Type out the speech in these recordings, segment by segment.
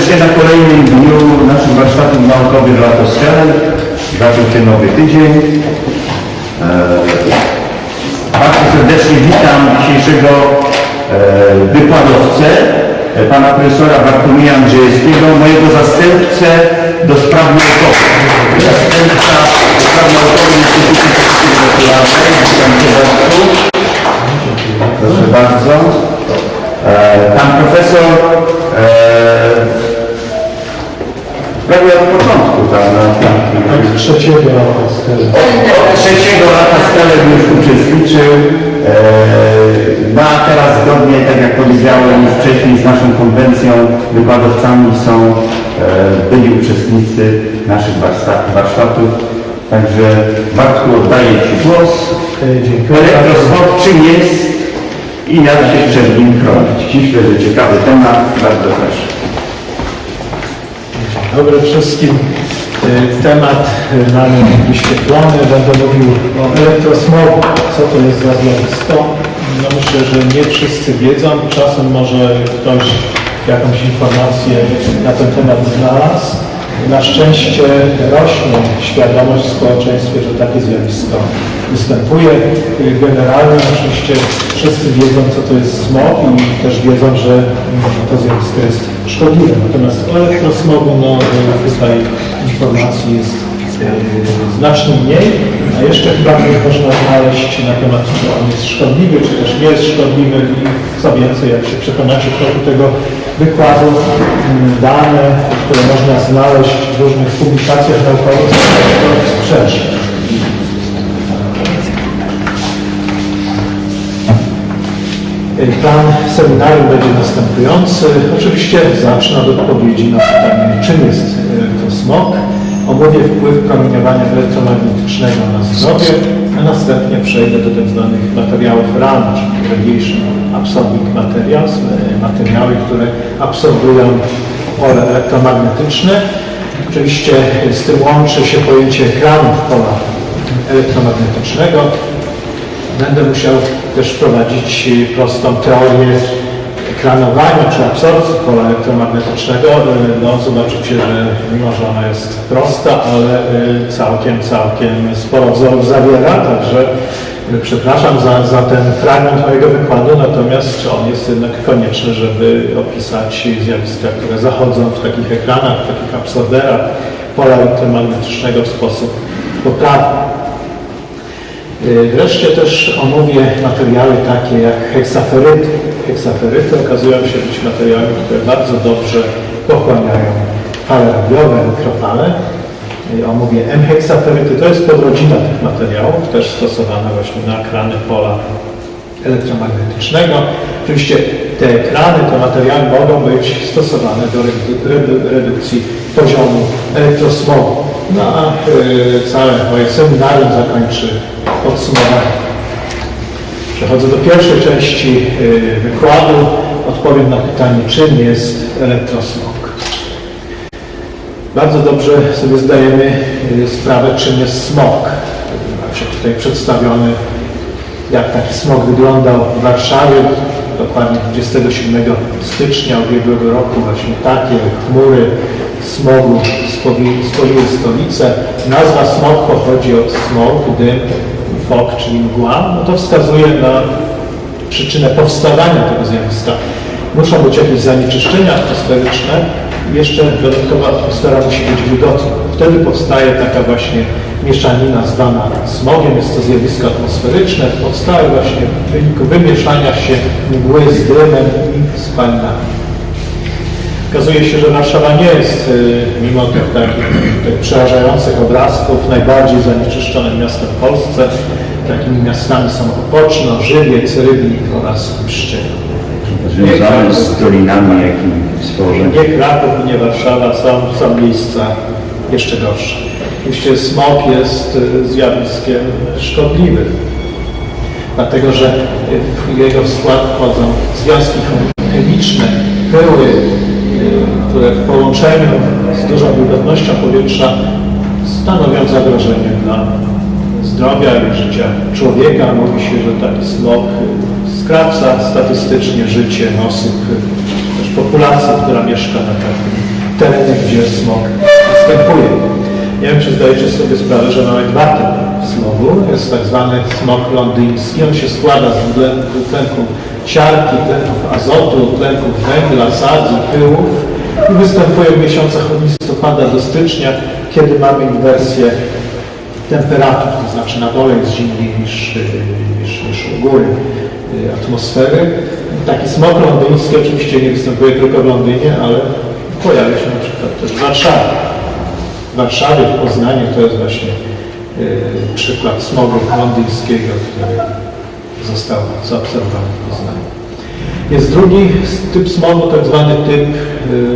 serdecznie na kolejnym dniu naszych warsztatów naukowych Latosferen. Zaczął się nowy tydzień. Eee, Bardzo serdecznie witam dzisiejszego e, wykładowcę, e, pana profesora Bartłomieja Andrzejewskiego, mojego zastępcę do spraw naukowych. Zastępca do spraw naukowych Instytutu Techniki Molekularnej. Witam cię. Proszę bardzo. E, Pan profesor e, prawie od początku tam, na, na, Od trzeciego roku wtedy. od, od trzeciego lata Stelek już uczestniczył. E, no a teraz zgodnie, tak jak powiedziałem już wcześniej z naszą konwencją, wykładowcami są e, byli uczestnicy naszych warszta- warsztatów. Także Bartku oddaję Ci głos. E, Dziękuję bardzo. Elektrosmog czym jest i jak się przed nim chronić. Myślę, że ciekawy temat. Bardzo proszę. Dobry wszystkim. E, Temat mamy wyświetlony. Będę mówił o elektrosmogu. Co to jest za zjawisko? No myślę, że nie wszyscy wiedzą. Czasem może ktoś jakąś informację na ten temat znalazł. Na szczęście rośnie świadomość w społeczeństwie, że takie zjawisko występuje. E, Generalnie oczywiście wszyscy wiedzą, co to jest smog i też wiedzą, że to zjawisko jest szkodliwe. Natomiast o elektrosmogu, no e, tutaj informacji jest e, znacznie mniej, a jeszcze chyba można znaleźć na temat, czy on jest szkodliwy, czy też nie jest szkodliwy i co więcej, jak się przekonacie w toku tego wykładu, mm, dane, które można znaleźć w różnych publikacjach naukowych, są sprzeczne. Plan seminarium będzie następujący. Oczywiście zacznę od odpowiedzi na pytanie, czym jest elektrosmog. Omówię wpływ promieniowania elektromagnetycznego na zdrowie, a następnie przejdę do tak zwanych materiałów RAM, czyli Radiation Absorbing Materials, e, materiały, które absorbują pole elektromagnetyczne. Oczywiście z tym łączy się pojęcie ekranów pola elektromagnetycznego. Będę musiał też wprowadzić prostą teorię ekranowania czy absorpcji pola elektromagnetycznego. No, zobaczycie, że mimo, że ona jest prosta, ale y, całkiem, całkiem sporo wzorów zawiera, także y, przepraszam za, za ten fragment mojego wykładu, natomiast on jest jednak konieczny, żeby opisać zjawiska, które zachodzą w takich ekranach, w takich absorberach pola elektromagnetycznego w sposób poprawny. Y, Wreszcie też omówię materiały takie jak heksaferyty. Heksaferyty okazują się być materiałami, które bardzo dobrze pochłaniają fale radiowe, mikrofale. Y, Omówię M-heksaferyty, to jest podrodzina tych materiałów, też stosowane właśnie na ekrany pola elektromagnetycznego. Oczywiście te ekrany, te materiały mogą być stosowane do redu- redu- redukcji poziomu elektrosmogu. No a y, całe moje seminarium zakończy podsumowanie. Przechodzę do pierwszej części y, wykładu. Odpowiem na pytanie, czym jest elektrosmog. Bardzo dobrze sobie zdajemy y, sprawę, czym jest smog. Macie tutaj przedstawiony, jak taki smog wyglądał w Warszawie. Dokładnie 27 stycznia ubiegłego roku właśnie takie chmury smogu spowi- spoiły stolicę. Nazwa smog pochodzi od smog, dym, fog, czyli mgła. No to wskazuje na przyczynę powstawania tego zjawiska. Muszą być jakieś zanieczyszczenia atmosferyczne jeszcze dodatkowa atmosfera musi być wilgotna. Wtedy powstaje taka właśnie mieszanina zwana smogiem. Jest to zjawisko atmosferyczne, powstaje właśnie w wyniku wymieszania się mgły z dymem i spalinami. Okazuje się, że Warszawa nie jest, y, mimo tych takich tych przerażających obrazków, najbardziej zanieczyszczonym miastem w Polsce. Takimi miastami są Opoczno, Żywiec, Rybnik oraz Pszczyna. Związane z dolinami, jakim stworzeń. Nie Kraków nie Warszawa, są, są miejsca jeszcze gorsze. Oczywiście smog jest y, zjawiskiem szkodliwym, dlatego że w jego skład wchodzą związki chemiczne, pyły, które w połączeniu z dużą wilgotnością powietrza stanowią zagrożenie dla zdrowia i życia człowieka. Mówi się, że taki smog skraca statystycznie życie osób, też populacji, która mieszka na takim tereny, gdzie smog występuje. Nie wiem, czy zdajecie sobie sprawę, że mamy dwa typy smogu. Jest tak zwany smog londyński. On się składa z tlenku, siarki, tlenków azotu, tlenków węgla, sadzi, pyłów i występuje w miesiącach od listopada do stycznia, kiedy mamy inwersję temperatur, to znaczy na dole jest zimniej niż, niż, niż u góry y, atmosfery. Taki smog londyński oczywiście nie występuje tylko w Londynie, ale pojawia się na przykład też w Warszawie. W Warszawie, w Poznaniu to jest właśnie y, przykład smogu londyńskiego, który został zaobserwowany w Poznaniu. Jest drugi typ smogu, tak zwany typ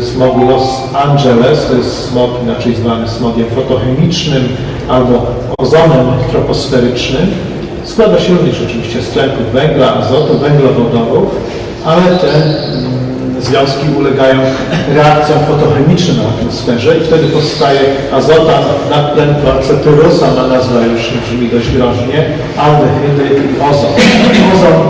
smogu Los Angeles. To jest smog inaczej zwany smogiem fotochemicznym albo ozonem troposferycznym. Składa się również oczywiście z tlenków węgla, azotu, węglowodorów, ale te mm, związki ulegają reakcjom fotochemicznym w atmosferze i wtedy powstaje azota na tlenku acetylu, sama nazwa już brzmi dość groźnie, aldehyd i ozon. Ozon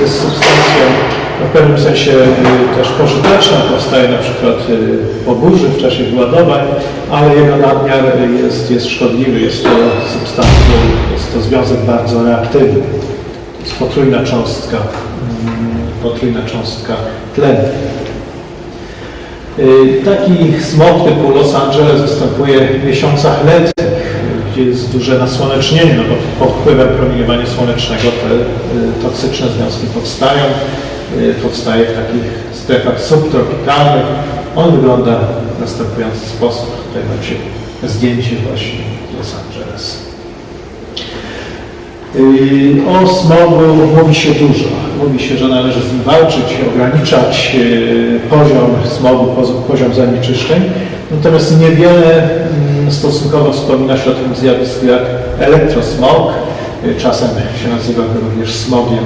jest substancją w pewnym sensie y, też pożyteczna, powstaje na przykład y, po burzy w czasie wyładowań, ale jego nadmiar jest, jest szkodliwy, jest to substancja, jest to związek bardzo reaktywny. To jest potrójna cząstka, mm, potrójna cząstka tlenu. Y, Taki smog typu Los Angeles występuje w miesiącach letnich, gdzie jest duże nasłonecznienie, no bo pod wpływem promieniowania słonecznego te toksyczne związki powstają. Y, Powstaje w takich strefach subtropikalnych. On wygląda w następujący sposób. Tutaj macie zdjęcie właśnie Los Angeles. Yy, O smogu mówi się dużo. Mówi się, że należy z nim walczyć, ograniczać yy, poziom smogu, poz- poziom zanieczyszczeń. Natomiast niewiele mm, stosunkowo wspomina się o tym zjawisku jak elektrosmog. Czasem się nazywa go również smogiem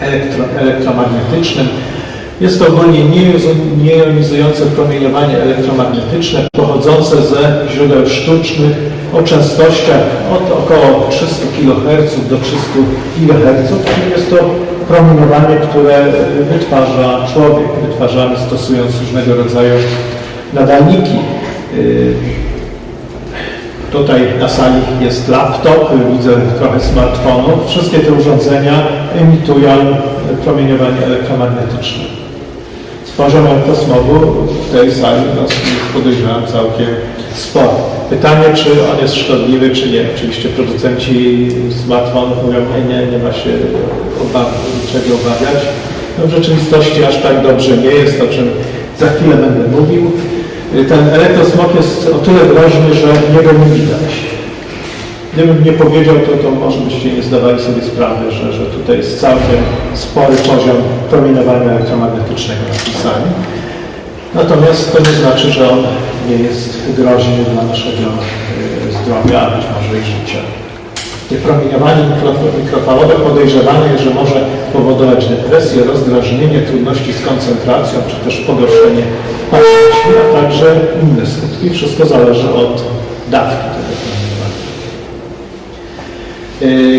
elektro, elektromagnetycznym. Jest to ogólnie niejonizujące promieniowanie elektromagnetyczne pochodzące ze źródeł sztucznych o częstościach od około 300 kHz do 300 kHz, jest to promieniowanie, które wytwarza człowiek. Wytwarzamy stosując różnego rodzaju nadajniki. Tutaj na sali jest laptop, widzę trochę smartfonów. Wszystkie te urządzenia emitują promieniowanie elektromagnetyczne. Z poziomem elektrosmogu w tej sali no, jest podejrzewam całkiem sporo. Pytanie, czy on jest szkodliwy, czy nie. Oczywiście producenci smartfonów mówią, nie, nie, nie ma się obaw, czego obawiać. No, w rzeczywistości aż tak dobrze nie jest, o czym za chwilę będę mówił. Ten elektrosmog jest o tyle groźny, że niego nie widać. Gdybym nie powiedział, to, to może byście nie zdawali sobie sprawy, że, że tutaj jest całkiem spory poziom promieniowania elektromagnetycznego na sali. Natomiast to nie znaczy, że on nie jest groźny dla naszego e, zdrowia, a być może i życia. Promieniowanie mikro- mikrofalowe podejrzewane jest, że może powodować depresję, rozdrażnienie, trudności z koncentracją, czy też pogorszenie pamięci, a także inne skutki. Wszystko zależy od dawki tego promieniowania.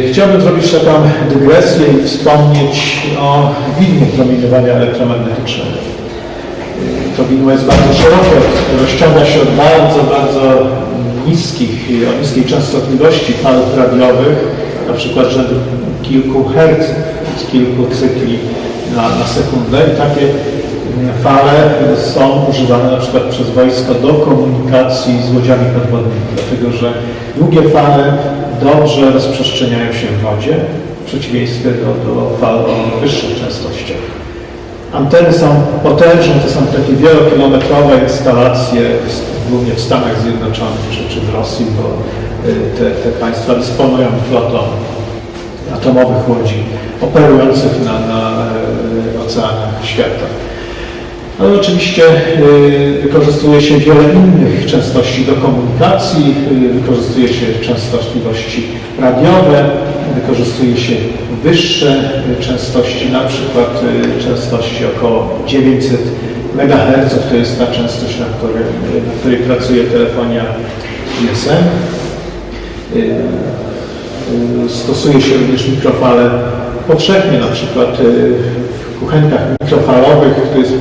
Yy, Chciałbym zrobić taką dygresję i wspomnieć o widmie promieniowania elektromagnetycznego. Yy, To widmo jest bardzo szerokie, rozciąga się od bardzo, bardzo niskich, o niskiej częstotliwości fal radiowych, na przykład rzędu kilku herców, kilku cykli na, na sekundę i takie mm, fale są używane na przykład przez wojsko do komunikacji z łodziami podwodnymi, dlatego że długie fale dobrze rozprzestrzeniają się w wodzie, w przeciwieństwie do, do fal o wyższych częstościach. Anteny są potężne, to są takie wielokilometrowe instalacje, głównie w Stanach Zjednoczonych czy, czy w Rosji, bo y, te, te państwa dysponują flotą atomowych łodzi operujących na, na y, oceanach świata. Ale oczywiście y, wykorzystuje się wiele innych częstości do komunikacji, y, wykorzystuje się częstotliwości radiowe, wykorzystuje się wyższe częstości, na przykład częstości około 900 MHz, to jest ta częstość, na której, na której pracuje telefonia GSM. Y, Stosuje się również mikrofale powszechnie, na przykład y, w kuchenkach mikrofalowych to jest y,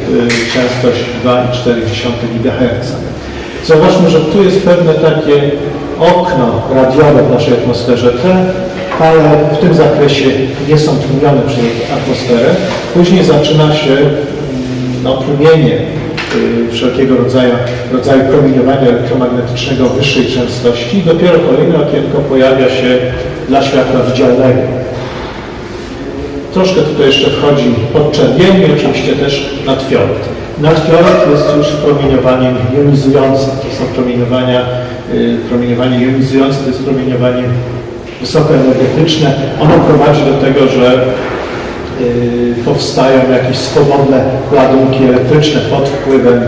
częstość 2,4 GHz. Zauważmy, że tu jest pewne takie okno radiowe w naszej atmosferze. Te fale w tym zakresie nie są tłumione przez atmosferę. Później zaczyna się mm, no, tłumienie wszelkiego rodzaju, rodzaju promieniowania elektromagnetycznego wyższej częstości dopiero kolejne okienko pojawia się dla światła widzialnego. Troszkę tutaj jeszcze wchodzi podczerwienie oczywiście też nadfiolet. Nadfiolet jest już promieniowaniem jonizującym. To są promieniowania, y, promieniowanie jonizujące, to jest promieniowanie wysokoenergetyczne. Ono prowadzi do tego, że y, powstają jakieś swobodne ładunki elektryczne pod wpływem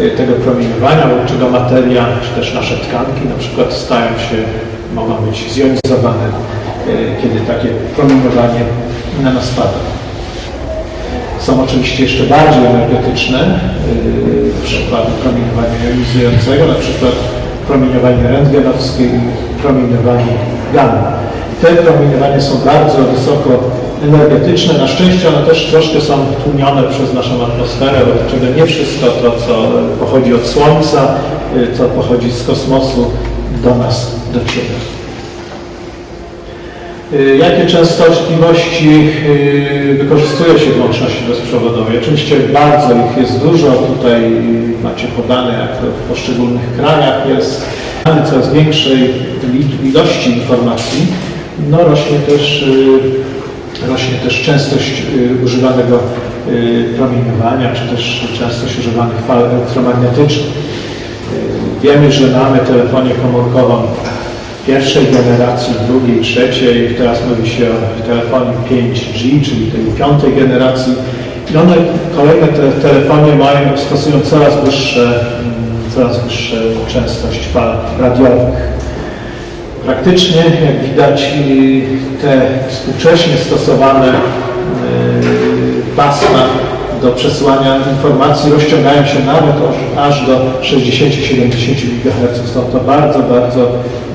y, tego promieniowania, lub czego materia, czy też nasze tkanki na przykład stają się, mogą być zjonizowane, y, kiedy takie promieniowanie na nas pada. Są oczywiście jeszcze bardziej energetyczne yy, przykłady promieniowania jonizującego, na przykład promieniowanie rentgenowskie i promieniowanie gamma. Te promieniowania są bardzo wysoko energetyczne. Na szczęście one też troszkę są tłumione przez naszą atmosferę, od czego nie wszystko to, co pochodzi od Słońca, yy, co pochodzi z kosmosu, do nas dociera. Y, Jakie częstotliwości y, wykorzystuje się w łączności bezprzewodowej? Oczywiście bardzo ich jest dużo. Tutaj macie podane, jak to w poszczególnych krajach jest. Mamy coraz większej ilości informacji. No, rośnie, też, y, rośnie też częstość y, używanego y, promieniowania, czy też częstość używanych fal elektromagnetycznych. Y, Wiemy, że mamy telefonię komórkową pierwszej generacji, drugiej, trzeciej. Teraz mówi się o telefonie 5G, czyli tej piątej generacji. I one, kolejne te telefony mają, stosują coraz wyższe, mm, coraz wyższe częstość fal radiowych. Praktycznie, jak widać, te współcześnie stosowane y, pasma do przesyłania informacji rozciągają się nawet aż- do 60-70 GHz. Są to bardzo, bardzo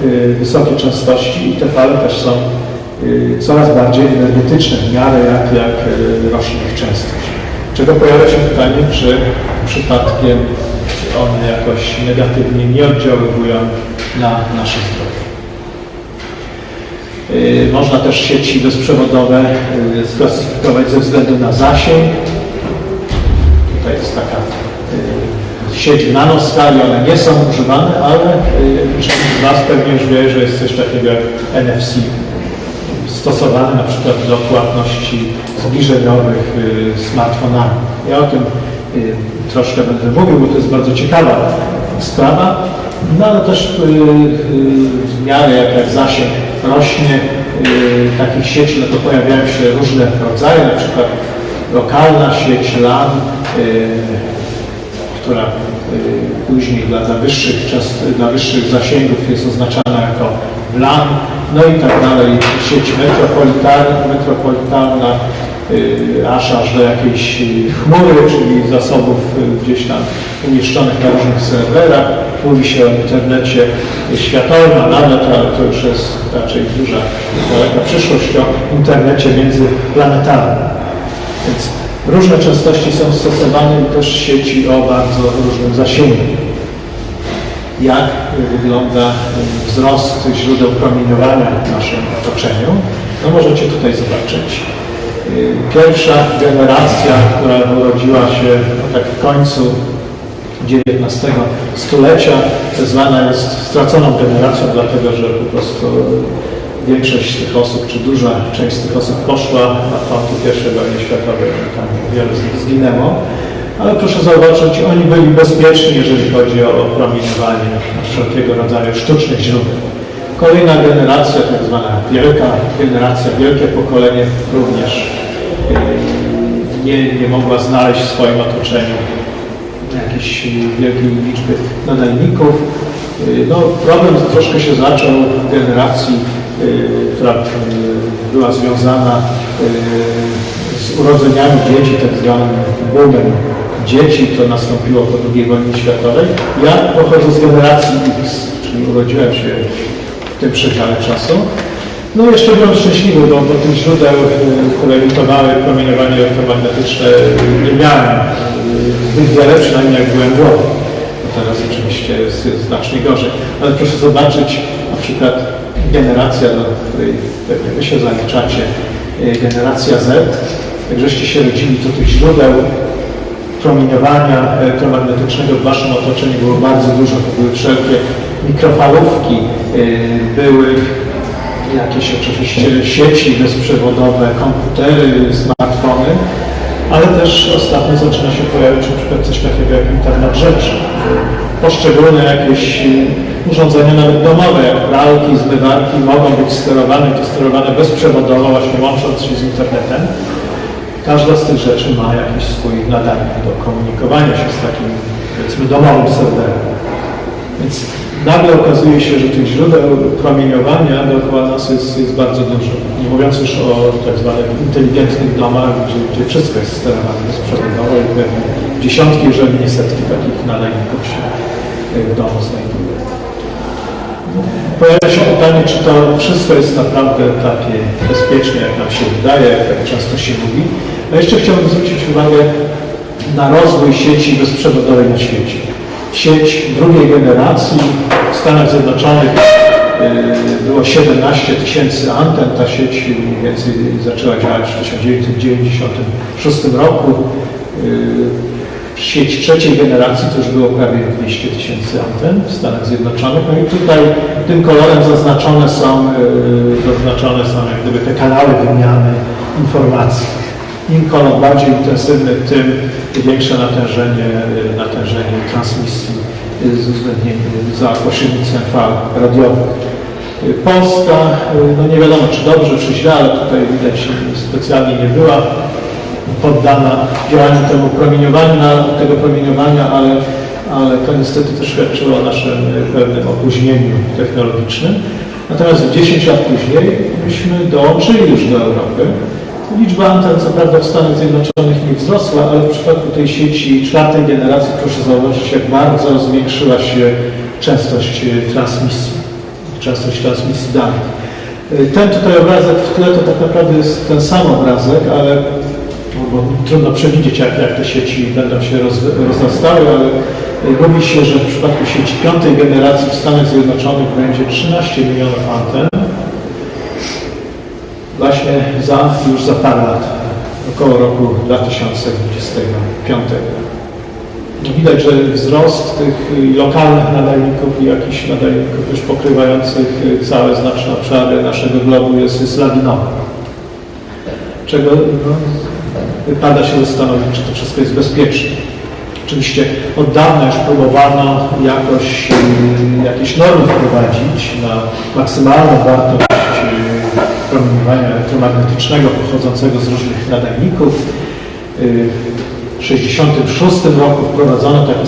y, wysokie częstości i te fale też są y, coraz bardziej energetyczne w miarę jak, jak y, rośnie ich częstość. Czego pojawia się pytanie, czy przypadkiem one jakoś negatywnie nie oddziaływują na nasze zdrowie. Można też sieci bezprzewodowe sklasyfikować ze względu na zasięg. Jest taka y, sieć w nanoskali, one nie są używane, ale y, część z Was pewnie już wie, że jest coś takiego jak NFC stosowane na przykład do płatności zbliżeniowych y, smartfonami. Ja o tym troszkę będę mówił, bo to jest bardzo ciekawa sprawa, no ale też w miarę jak, zasięg rośnie takich sieci, no to pojawiają się różne rodzaje, na przykład lokalna sieć LAN, y, która y, później dla, dla, wyższych, częst- dla wyższych zasięgów jest oznaczana jako LAN, no i tak dalej, sieć metropolitarna, metropolitarna y, aż aż do jakiejś chmury, czyli zasobów gdzieś tam umieszczonych na różnych serwerach. Mówi się o internecie światowym, nawet, ale to już jest raczej duża, daleka przyszłość, o internecie międzyplanetarnym. Więc różne częstości są stosowane i też sieci o bardzo różnym zasięgu. Jak wygląda wzrost źródeł promieniowania w naszym otoczeniu? No możecie tutaj zobaczyć. Pierwsza generacja, która urodziła się no tak w końcu XIX stulecia, zwana jest straconą generacją, dlatego że po prostu większość z tych osób, czy duża część z tych osób poszła na fronty I wojny światowej, tam wiele z nich zginęło. Ale proszę zauważyć, oni byli bezpieczni, jeżeli chodzi o promieniowanie wszelkiego rodzaju sztucznych źródeł. Kolejna generacja, tak zwana wielka generacja, wielkie pokolenie również yy, nie, nie mogła znaleźć w swoim otoczeniu jakiejś wielkiej liczby nadajników. Yy, No, problem troszkę się zaczął w generacji, która yy, była związana yy, z urodzeniami dzieci, tak zwanym boomem dzieci. To nastąpiło po II wojnie światowej. Ja pochodzę z generacji X, czyli urodziłem się w tym przedziale czasu. No jeszcze byłem szczęśliwy, bo, bo tych źródeł, y, które emitowały promieniowanie elektromagnetyczne y, nie miałem y, zbyt wiele, przynajmniej jak byłem młody. Teraz oczywiście jest znacznie gorzej. Ale proszę zobaczyć na przykład generacja, do której pewnie wy się zaliczacie, y, generacja Z. Jak żeście się rodzili, to tych źródeł promieniowania elektromagnetycznego w waszym otoczeniu było bardzo dużo. To były wszelkie mikrofalówki, y, były jakieś oczywiście sieci bezprzewodowe, komputery, smartfony, ale też ostatnio zaczyna się pojawiać przykład coś takiego jak internet rzeczy. Poszczególne jakieś urządzenia nawet domowe, jak pralki, zmywarki mogą być sterowane to sterowane bezprzewodowo, właśnie łącząc się z internetem. Każda z tych rzeczy ma jakiś swój nadajnik do komunikowania się z takim, powiedzmy, domowym serwerem. Więc nagle okazuje się, że tych źródeł promieniowania dookoła nas jest, jest bardzo dużo. Nie mówiąc już o tak zwanych inteligentnych domach, gdzie, gdzie wszystko jest sterowane bezprzewodowo i pewnie dziesiątki, jeżeli nie setki takich nadajników się w domu znajduje. Pojawia się pytanie, czy to wszystko jest naprawdę takie bezpieczne, jak nam się wydaje, jak tak często się mówi. No jeszcze chciałbym zwrócić uwagę na rozwój sieci bezprzewodowej na świecie. Sieć drugiej generacji w Stanach Zjednoczonych yy, było 17 tysięcy anten. Ta sieć mniej więcej zaczęła działać w 1996 roku. Sieć trzeciej generacji to już było prawie 200 tysięcy anten w Stanach Zjednoczonych. No i tutaj tym kolorem zaznaczone są, yy, zaznaczone są jak gdyby te kanały wymiany informacji. Im kolor bardziej intensywny, tym większe natężenie, yy, natężenie transmisji yy, z uwzględnieniem za pośrednictwem fal radiowych. Polska, no nie wiadomo czy dobrze, czy źle, ale tutaj widać specjalnie nie była poddana działaniu temu promieniowaniu, na, tego promieniowania, ale, ale to niestety też świadczyło o naszym y, pewnym opóźnieniu technologicznym. Natomiast 10 lat później myśmy dołączyli już do Europy. Liczba anten co prawda w Stanach Zjednoczonych nie wzrosła, ale w przypadku tej sieci czwartej generacji proszę zauważyć, jak bardzo zwiększyła się częstość y, transmisji, częstość transmisji danych. Y, Ten tutaj obrazek w tle to tak naprawdę jest ten sam obrazek, ale bo trudno przewidzieć, jak, jak te sieci będą się roz, rozrastały, ale y, mówi się, że w przypadku sieci piątej generacji w Stanach Zjednoczonych będzie 13 milionów anten. Właśnie za, już za parę lat, około roku 2025. No Widać, że wzrost tych y, lokalnych nadajników i jakichś nadajników już pokrywających y, całe znaczne obszary naszego globu jest, jest lawinowy. Czego no, wypada się zastanowić, czy to wszystko jest bezpieczne. Oczywiście od dawna już próbowano jakoś, y, jakieś normy wprowadzić na maksymalną wartość y, promieniowania elektromagnetycznego pochodzącego z różnych nadajników. Y, W 1966 roku wprowadzono taki